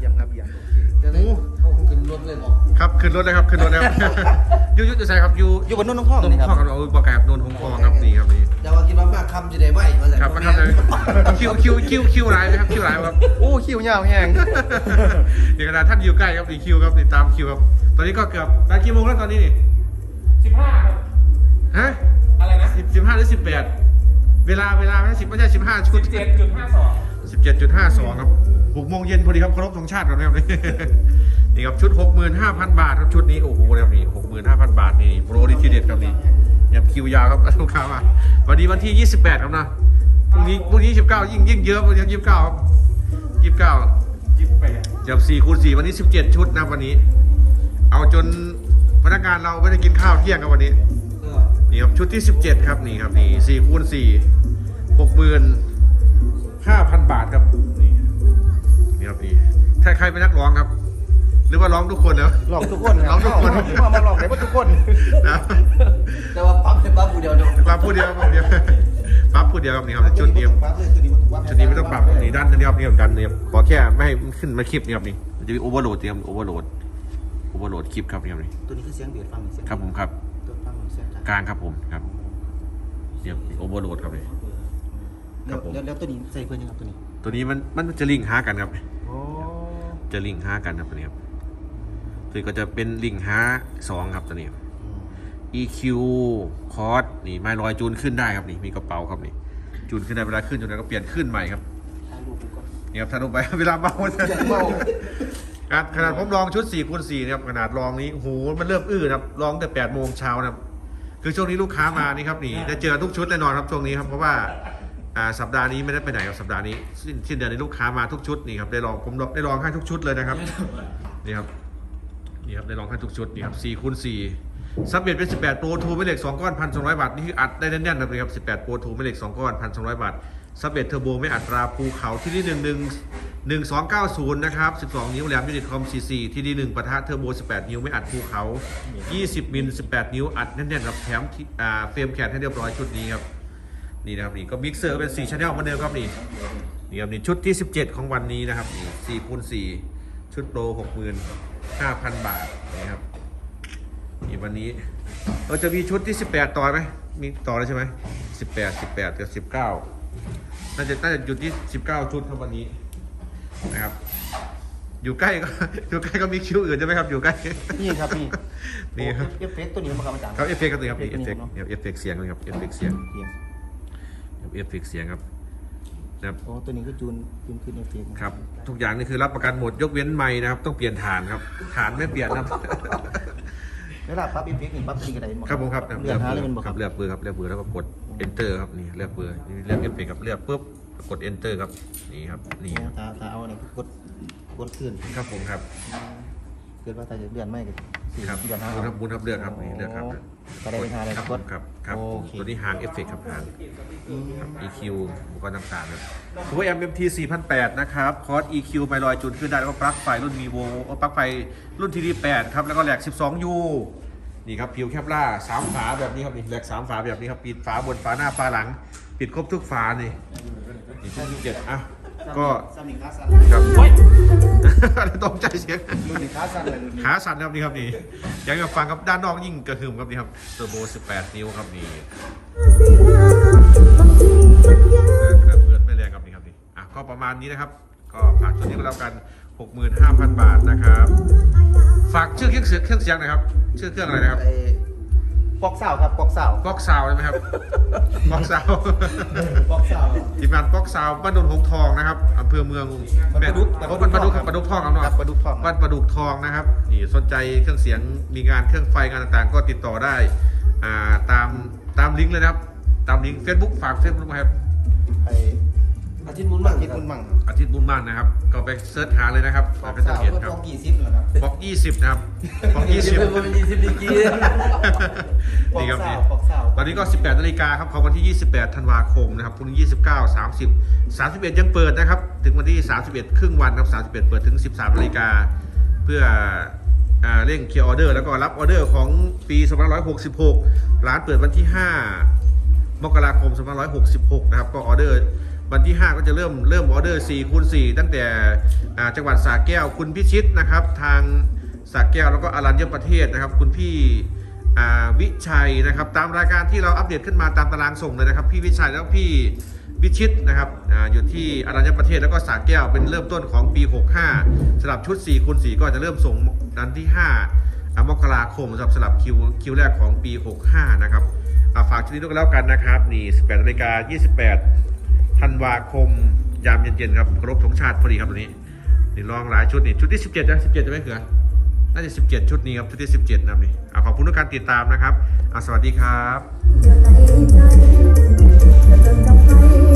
เยี่ยมครับเยี่ยมโอเคจะได้เข้าขึ้นรถเลยบอกครับขึ้นรถเลยครับขึ้นรถแล้วยูยูจะใส่ครับยูอยู่บนนู้นน้องพ่องนนนี่ครับพ่อกับเราบอกกับนนทงทองครับนี่ครับนี่แต่ว่าคิดว่ามากคำจะได้ไหมมาจากครับมาครับเลยคิวคิวคิวคิวไลน์ไหมครับคิวไลน์ครับ โอ้คิวยาวแห้งเดี๋ยวขนาดท่านอยู่ใกล้ครับนี่คิวครับติดตามคิวครับ ตอนนี้ก็เกือบนากี่โมงแล้วตอนนี้นี่สิบห้าครับฮะอะไรนะสิบสิบห้าหรือสิบแปดเวลาเวลาไม่ใช่สิบไม่ใช่สิบห้าชุดเจ็ดจุดห้าสองสิบเจ็ดจุดห้าสองครับ หกโมงเย็นพอดีครับเคารพธงชาติครับนี่ครับนี่นี่ครับชุดหกหมื่นห้าพันบาทครับชุดนี้โอ้โหนะครับนี่หกหมื่นห้าพันบาทนี่โปรดีทีเด็ดครับนี่เนี่ยคิวยาวครับลูกค้ามาวันนี้วันที่ยี่สิบแปดครับนะพรุ่งนี้พรุ่งนี้สิบเก้ายิ่งยิ่งเยอะวันนี้ยี่สิบเก้าครับยี่สิบเก้ายี่สิบแปดจับสี่คูณสี่วันนี้สิบเจ็ดชุดนะวันนี้ เอาจนพนักงานเราไม่ได้กินข้าวเที่ยงครับวันนี้เออนี่ครับชุดที่สิบเจ็ดครับนี่ครับนี่สี่คูณสี่หกหมื่นห้าพันบาทครับนี่นี่ ครับนี่ถ้าใครเป็นนักร้องครับ หรือว่าร้องทุกคนเนอะหลอกทุกคนครับหลอกทุกคนพ่อมาหลอกไหนว่าทุกคนนะแต่ว่าปั๊มเป็นปั๊มผู้เดียวเนาะปั๊บพูดเดียวปั๊บพูดเดียวปั๊บพูดเดียวครับนี่ครับชุดเดียวปั๊บเลยตัวนี้มันปั๊บชุดนี้ไม่ต้องปรับนี่ด้านนี้ครับนี่ครับดันนี่ครับขอแค่ไม่ให้มันขึ้นมาคลิปนี่ครับนี่มันจะมีโอเวอร์โหลดนี่ครับโอเวอร์โหลดโอเวอร์โหลดคลิปครับนี่ครับนี่ตัวนี้คือเสียงเบียดฟังเสียงครับผมครับตัวฟังเสียงกลางครับผมครับเดี๋ยวโอเวอร์โหลดครับนี่ครับผมแล้วแล้วตัวนี้ใส่เพื่อนยังครับตัวนี้ ตัวนี้มันมันจะลิงก์หากันครับโอ้ จะลิงก์หากันครับตัวนี้ครับตัวนี้ก็จะเป็นลิงก์หาสองครับตัวนี้ EQ คอร์สนี่ไม้ลอยจูนขึ้นได้ครับนี่มีกระเป๋าครับนี่จูนขึ้นได้เวลาขึ้นจูนแล้วก็เปลี่ยนขึ้นใหม่ครับนี่ครับทานลงไปเวลาเมาจะเมาขนาดขนาดผมลองชุด4คูณ4นะครับขนาดลองนี้โหมันเริ่มอื้อครับลองแต่8โมงเช้านะครับคือช่วงนี้ลูกค้ามานี่ครับนี่ได้เจอทุกชุดแน่นอนครับช่วงนี้ครับเพราะว่า สัปดาห์นี้ไม่ได้ไปไหนครับสัปดาห์นี้สิ้นสิ้นเดือนนี้ลูกค้ามาทุกชุดนี่ครับได้ลองผมได้ลองให้ทุกชุดเลยนะครับนี่ครับนี่ครับได้ลองให้ทุกชุดนี่ครับ4คูณ4ซับเบ็ดเป็น 18 โปรทูไม่เหล็ก 2 ก้อน 1,200 บาท นี่คืออัดได้แน่นๆนะครับ18 โปรทูไม่เหล็ก 2 ก้อน 1,200 บาทซับเบ็ดเทอร์โบไม่อัดราภูเขาที่นี่1 1 1290 นะครับ 12 นิ้วแหลมยูนิตคอม CC ที่นี่1ปะทะเทอร์โบ 18 นิ้วไม่อัดภูเขา 20 มิล 18 นิ้วอัดแน่นๆครับแถมที่อ่าเฟรมแขนให้เรียบร้อยชุดนี้ครับ นี่นะครับนี่ก็มิกเซอร์เป็น4ช n แนลเหมือนเดิมครับนี่นี่ครับนี่ชุดที่ 17 ของวันนี้นะครับนี่4คูณ4ชุดโปร65,000 บาทนะครับนี่วันนี้เราจะมีชุดที่ 18 ต่อไหมมีต่อเลยใช่ไหม18 18กับ19น่าจะน่าจะหยุดที่ 19 ชุดครับวันนี้นะครับอยู่ใกล้ก็อยู่ใกล้ก็มีคิวอื่นใช่ไหมครับอยู่ใกล้นี่ครับนี่นี่ครับเอฟเฟกต์ตัวนี้มันครับอาจารย์ครับเอฟเฟกต์ครับนี่ครับนี่เอฟเฟกต์เนาะเอฟเฟกต์เสียงเลยครับเอฟเฟกต์เสียง เยี่ยมเอฟเฟกต์เสียงครับนะครับโอ้ตัวนี้ก็จูนจูนขึ้นเอฟเฟกต์ครับ ทุกอย่างนี่คือรับประกันหมดยกเว้นไม้นะครับ ต้องเปลี่ยนฐานครับฐานไม่เปลี่ยนนะครับเวลาปั๊บเอฟเฟกต์นี่ปั๊บตัวนี้ก็ได้หดครับผมครับเลือกหาเลยมันบอกคครัรับบเลือกเบอร์ครับเลือกเบอร์แล้วก็กด enter ครับนี่เลือกเบอร์นี่เลือกเอฟเฟกต์ครับเลือกปุ๊บกด enter ครับนี่ครับนี่ครับถ้าถ้าเอาอะไรกดกดขึ้น ครับผมครับ เกิดว่าถ้าจะเลื่อนไม่ก็ สี่ครับเดือนห้าบุญครับบุญครับเลือกครับนี่เลือกครับก็ได้ไปทานอะไรครับกผดมครับครับโอเคตัวนี้หางเอฟเฟกต์ครับหางครับ EQ อุปกรณ์ต่างๆนะตัว MMT 4008 นะครับคอร์ส EQ ไมลอยจูนขึ้นได้แล้วก็ปลั๊กไฟรุ่น Vivo โอ้ปลั๊กไฟรุ่น TD8 ครับแล้วก็แหลก 12U นี่ครับผิวแคปล่าสามฝาแบบนี้ครับนี่แหลกสามฝาแบบนี้ครับปิดฝาบนฝาหน้าฝาหลัง ปิดครบทุกฝานี่นี่ชุดที่เจ็ดอะ ก็สามิงคาสันครับอะไรตกใจเสียงรุ่นนี้คาสันเลยรุ่นนี้ขาสั่นครับนี่ครับนี่อยากจะฟังครับด้านนอกยิ่งกระหึ่มครับนี่ครับเทอร์โบ 18 นิ้วครับนี่ขนาดเลือดไม่แรงครับนี่ครับนี่อะก็ประมาณนี้นะครับ ก็ฝากชุดนี้ก็แล้วกัน 65,000 บาทนะครับ ฝากชื่อเครื่องเสียงเครื่องเสียงหนะครับ ชื่อเครื่องอะไรนะครับ ไอ้ ปอกสาวครับปอกสาวป๊อกซาวใช่ไหมครับป๊อกซาวปอกสาวทีมงานป๊อกซาวบ้านดนหงส์ทองนะครับอำเภอเมืองบ้านประดุกบ้านประดุกครับประดุกทองครับเนาะครับประดุกทอง บ้านประดุกทองนะครับนี่สนใจเครื่องเสียงมีงานเครื่องไฟงานต่างๆ ก็ติดต่อได้อ่าตามตามลิงก์เลยนะครับ ตามลิงก์ Facebook ฝาก Facebook มาครับ ไอ้ อาทิตย์มุนมั่งคิดคุณมั่งอาทิตย์บุญมากนะครับ ก็ไปเสิร์ชหาเลยนะครับปอกก็จะสาวเห็นก็ครับปอกกี่ซิปเหรอครับบล็อก20นะครับ บล็อกยี่สิบเป็น20เป็นยี่สิบดีกรีปอกนี่ครับสานี่วปอกสาวตอนนี้ก็ 18นาฬิกาครับของวันที่ 28 ธันวาคมนะครับพรุ่งนี้ 29 30 31 ยังเปิดนะครับ ถึงวันที่ 31 ครึ่งวันครับ31 เปิดถึง 13นาฬิกาเพื่ออ่าเร่งเคลียร์ออเดอร์ แล้วก็รับออเดอร์ของปี2566 ร้านเปิดวันที่ 5 มกราคม2566 นะครับ ก็ออเดอร์ วันที่ 5 ก็จะเริ่มเริ่มออเดอร์4คูณ4ตั้งแต่จังหวัดสระแก้วคุณพิชิตนะครับ ทางสระแก้วแล้วก็อรัญญประเทศนะครับ คุณพี่วิชัยนะครับ ตามรายการที่เราอัปเดตขึ้นมาตามตารางส่งเลยนะครับ พี่วิชัยแล้วก็พี่วิชิตนะครับออยู่ที่อรัญญประเทศแล้วก็สระแก้วเป็นเริ่มต้นของปี 65สำหรับชุด4คูณ4ก็จะเริ่มส่งนันที่5อ่ามกราคมสำหรับสลับคิวคิวแรกของปี 65 นะครับฝากชุดนี้ด้วยกันแล้วกันนะครับ นี่ 18นาฬิกา28 ธันวาคม ยามเย็นๆครับครบธงชาติพอดีครับตัวนี้นี่ลองหลายชุดนี่ชุดที่ 17นะ17จะไม่เขือน่าจะ 17 ชุดนี้ครับชุดที่ 17นะนี่อะขอบคุณทุกการติดตามนะครับอะสวัสดีครับ